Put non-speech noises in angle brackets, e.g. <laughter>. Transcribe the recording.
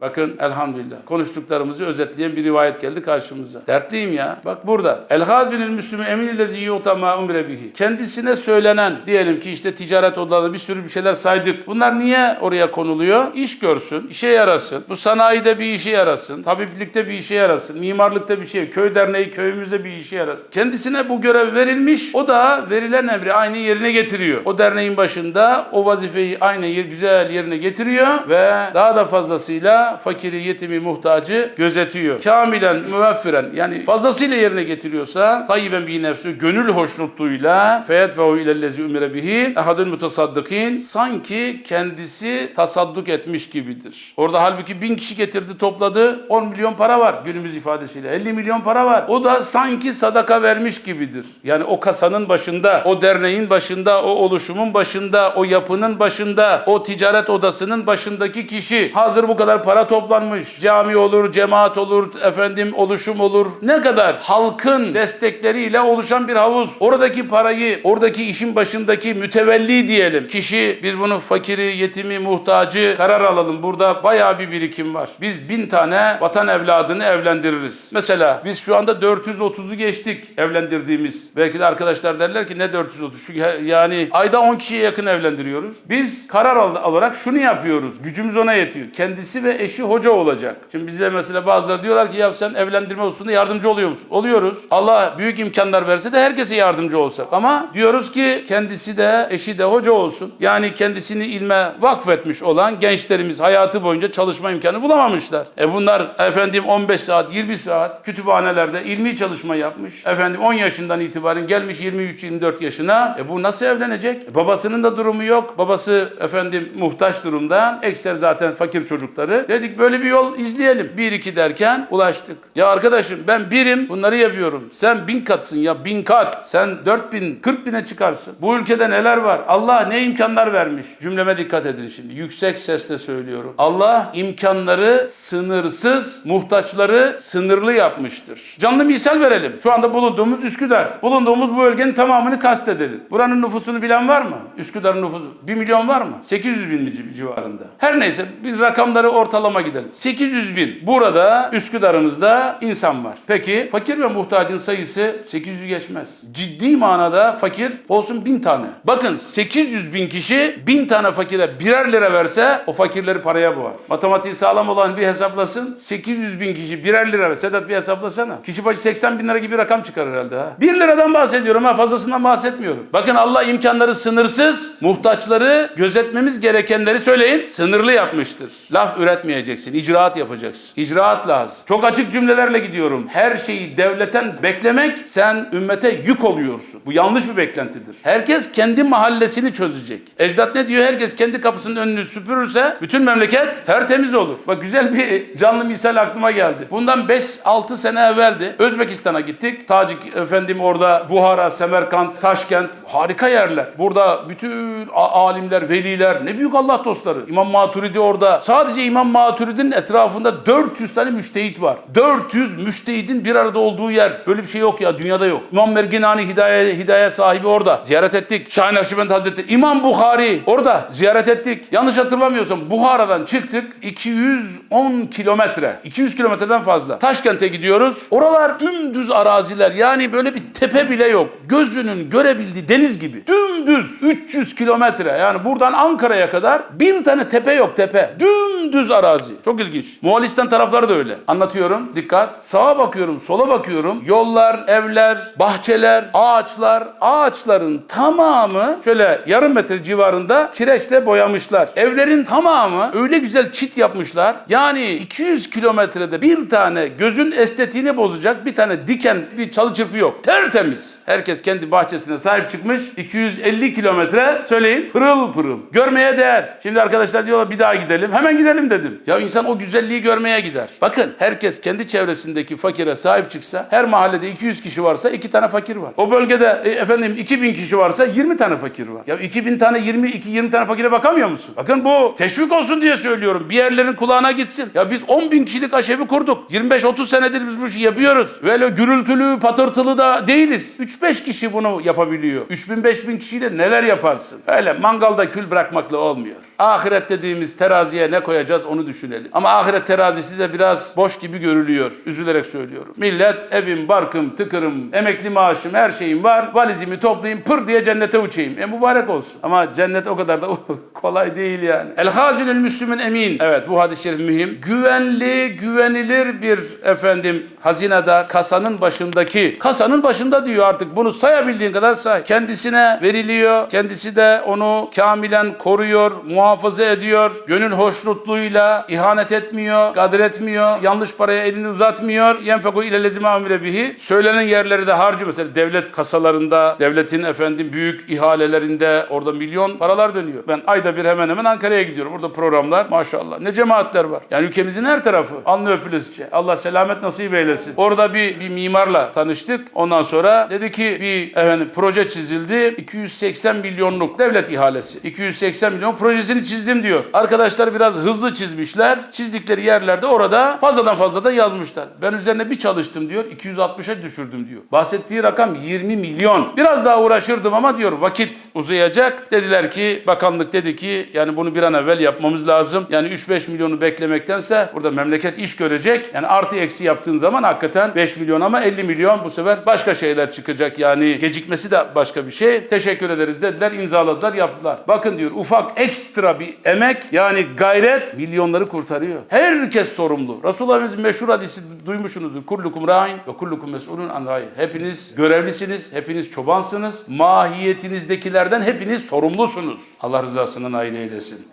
Bakın elhamdülillah. Konuştuklarımızı özetleyen bir rivayet geldi karşımıza. Dertliyim ya. Bak burada. El hazünül müslümü eminillezi yu'ta ma umre bihi. Kendisine söylenen diyelim ki işte ticaret odaları bir sürü bir şeyler saydık. Bunlar niye oraya konuluyor? İş görsün, işe yarasın. Bu sanayide bir işe yarasın. Tabiplikte bir işe yarasın. Mimarlıkta bir şey. Köy derneği köyümüzde bir işe yarasın. Kendisine bu görev verilmiş. O da verilen emri aynı yerine getiriyor. O derneğin başında o vazifeyi aynı yer, güzel yerine getiriyor ve daha da fazlasıyla fakiri, yetimi, muhtacı gözetiyor. Kamilen, müveffiren yani fazlasıyla yerine getiriyorsa tayyiben bi nefsü gönül hoşnutluğuyla feyetfehu ilellezi ümire bihi ehadül mutasaddikin sanki kendisi tasadduk etmiş gibidir. Orada halbuki bin kişi getirdi topladı 10 milyon para var günümüz ifadesiyle 50 milyon para var. O da sanki sadaka vermiş gibidir. Yani o kasanın başında, o derneğin başında, o oluşumun başında, o yapının başında, o ticaret odasının başındaki kişi hazır bu kadar para toplanmış. Cami olur, cemaat olur, efendim oluşum olur. Ne kadar halkın destekleriyle oluşan bir havuz. Oradaki parayı, oradaki işin başındaki mütevelli diyelim. Kişi biz bunu fakiri, yetimi, muhtacı karar alalım. Burada bayağı bir birikim var. Biz bin tane vatan evladını evlendiririz. Mesela biz şu anda 430'u geçtik evlendirdiğimiz. Belki de arkadaşlar derler ki ne 430? Çünkü yani ayda 10 kişiye yakın evlendiriyoruz. Biz karar alarak şunu yapıyoruz. Gücümüz ona yetiyor. Kendisi ve eşi hoca olacak. Şimdi bize mesela bazıları diyorlar ki ya sen evlendirme hususunda yardımcı oluyor musun? Oluyoruz. Allah büyük imkanlar verse de herkese yardımcı olsak. Ama diyoruz ki kendisi de eşi de hoca olsun. Yani kendisini ilme vakfetmiş olan gençlerimiz hayatı boyunca çalışma imkanı bulamamışlar. E bunlar efendim 15 saat, 20 saat kütüphanelerde ilmi çalışma yapmış. Efendim 10 yaşından itibaren gelmiş 23-24 yaşına. E bu nasıl evlenecek? E babasının da durumu yok. Babası efendim muhtaç durumda. Ekser zaten fakir çocukları. Dedik böyle bir yol izleyelim. Bir iki derken ulaştık. Ya arkadaşım ben birim bunları yapıyorum. Sen bin katsın ya bin kat. Sen 4 bin, 40 bine çıkarsın. Bu ülkede neler var? Allah ne imkanlar vermiş. Cümleme dikkat edin şimdi. Yüksek sesle söylüyorum. Allah imkanları sınırsız, muhtaçları sınırlı yapmıştır. Canlı misal verelim. Şu anda bulunduğumuz Üsküdar. Bulunduğumuz bu bölgenin tamamını kastedelim. Buranın nüfusunu bilen var mı? Üsküdar'ın nüfusu 1 milyon var mı? 800 bin civarında? Her neyse biz rakamları ortalama gidelim. 800 bin. Burada Üsküdar'ımızda insan var. Peki fakir ve muhtacın sayısı 800'ü geçmez. Ciddi manada fakir olsun bin tane. Bakın 800 bin kişi bin tane fakire birer lira verse o fakirleri paraya boğar. Matematiği sağlam olan bir hesaplasın. 800 bin kişi birer lira ver. Sedat bir hesaplasana. Kişi başı 80 bin lira gibi bir rakam çıkar herhalde ha. 1 liradan bahsediyorum ha fazlasından bahsetmiyorum. Bakın Allah imkanları sınırsız, muhtaçları gözetmemiz gerekenleri söyleyin sınırlı yapmıştır. Laf üretmeyeceksin, icraat yapacaksın. İcraat lazım. Çok açık cümlelerle gidiyorum. Her şeyi devletten beklemek sen ümmete yük oluyorsun. Bu yanlış bir beklentidir. Herkes kendi mahallesini çözecek. Ecdat ne diyor? Herkes kendi kapısının önünü süpürürse bütün memleket tertemiz olur. Bak güzel bir canlı misal aklıma geldi. Bundan 5-6 sene evveldi. Özbekistan'a gittik. Tacik efendim orada Buhara, Semerkant, Taşkent harika yerler. Burada bütün alimler, veliler, ne büyük Allah dostları. İmam Maturidi orada. Sadece İmam Maturidi'nin etrafında 400 tane müştehit var. 400 müştehidin bir arada olduğu yer. Böyle bir şey yok ya dünyada yok. İmam Merginani hidaye, hidaye sahibi orada. Ziyaret ettik. Şahin Akşibend Hazretleri. İmam Bukhari orada. Ziyaret ettik. Yanlış hatırlamıyorsam Buhara'dan çıktık 210 kilometre. 200 kilometreden fazla. Taşkent'e gidiyoruz. Oralar dümdüz araziler. Yani böyle bir tepe bile yok. Gözünün görebildiği deniz gibi. Dümdüz 300 kilometre. Yani buradan Ankara'ya kadar bir tane tepe yok tepe. Dümdüz arazi. Çok ilginç. Moğolistan tarafları da öyle. Anlatıyorum. Dikkat. Sağa bakıyorum, sola bakıyorum. Yollar, evler, bahçeler, ağaçlar. Ağaçların tamamı şöyle yarım metre civarında kireçle boyamışlar. Evlerin tamamı öyle güzel çit yapmışlar. Yani 200 kilometrede bir tane gözün estetiğini bozacak bir tane diken bir çalı çırpı yok. Tertemiz. Herkes kendi bahçesine sahip çıkmış. 250 kilometre söyleyin pırıl pırıl. Görmeye değer. Şimdi arkadaşlar diyorlar bir daha gidelim. Hemen gidelim dedim. Ya insan o güzelliği görmeye gider. Bakın herkes kendi çevresindeki fakire sahip çıksa her mahallede 200 kişi varsa 2 tane fakir var. O bölgede e, efendim 2000 kişi varsa 20 tane fakir var. Ya 2000 tane 20 2 20 tane fakire bakamıyor musun? Bakın bu teşvik olsun diye söylüyorum. Bir yerlerin kulağına gitsin. Ya biz 10 bin kişilik aşevi kurduk. 25-30 senedir biz bu işi yapıyoruz. Böyle gürültülü, patırtılı da değiliz. 3-5 kişi bunu yapabiliyor. 3000-5000 kişiyle neler yaparsın? Öyle mangalda kül bırakmakla olmuyor. Ahiret dediğimiz teraziye ne koyacağız onu düşünelim. Ama ahiret terazisi de biraz boş gibi görülüyor. Üzülerek söylüyorum. Millet evim, barkım, tıkırım, emekli maaşım, her şeyim var. Valizimi toplayayım, pır diye cennete uçayım. E mübarek olsun. Ama cennet o kadar da <laughs> kolay değil yani. El hazinül müslümün emin. Evet bu hadis-i şerif mühim. Güvenli, güvenilir bir efendim hazinedar kasanın başındaki kasanın başında diyor artık bunu sayabildiğin kadar say. Kendisine veriliyor. Kendisi de onu kamilen koruyor, muhafaza ediyor. Gönül hoşnutluğuyla ihanet etmiyor, gadir etmiyor, yanlış paraya elini uzatmıyor. Yenfeku ile lezime amire bihi. Söylenen yerleri de harcıyor. Mesela devlet kasalarında, devletin efendim büyük ihalelerinde orada milyon paralar dönüyor. Ben ayda bir hemen hemen Ankara'ya gidiyorum. Orada programlar maşallah. Ne cemaatler var. Yani ülkemizin her tarafı. Alnı öpülesice. Allah selamet nasip eylesin. Orada bir, bir mimarla tanıştık. Ondan sonra dedi ki bir efendim proje çizildi. 280 milyonluk devlet ihalesi. 280 milyon projesini çizdim diyor. Arkadaşlar biraz hızlı çizmişler. Çizdikleri yerlerde orada fazladan fazla da yazmışlar. Ben üzerine bir çalıştım diyor. 260'a düşürdüm diyor. Bahsettiği rakam 20 milyon. Biraz daha uğraşırdım ama diyor vakit uzayacak. Dediler ki bakanlık dedi ki yani bunu bir an evvel yapmamız lazım. Yani 3-5 milyonu beklemektense burada memleket iş görecek. Yani artı eksi yaptığın zaman hakikaten 5 milyon ama 50 milyon bu sefer başka şeyler çıkacak. Yani gecikmesi de başka bir şey. Teşekkür ederiz dediler, imzaladılar, yaptılar. Bakın diyor ufak ekstra bir emek yani gayret milyonları kurtarıyor. Herkes sorumlu. Resulullah'ımızın meşhur hadisi duymuşsunuzdur. Kullukum ra'in ve kullukum mes'ulun an ra'in. Hepiniz görevlisiniz, hepiniz çobansınız. Mahiyetinizdekilerden hepiniz sorumlusunuz. Allah rızasına nail eylesin.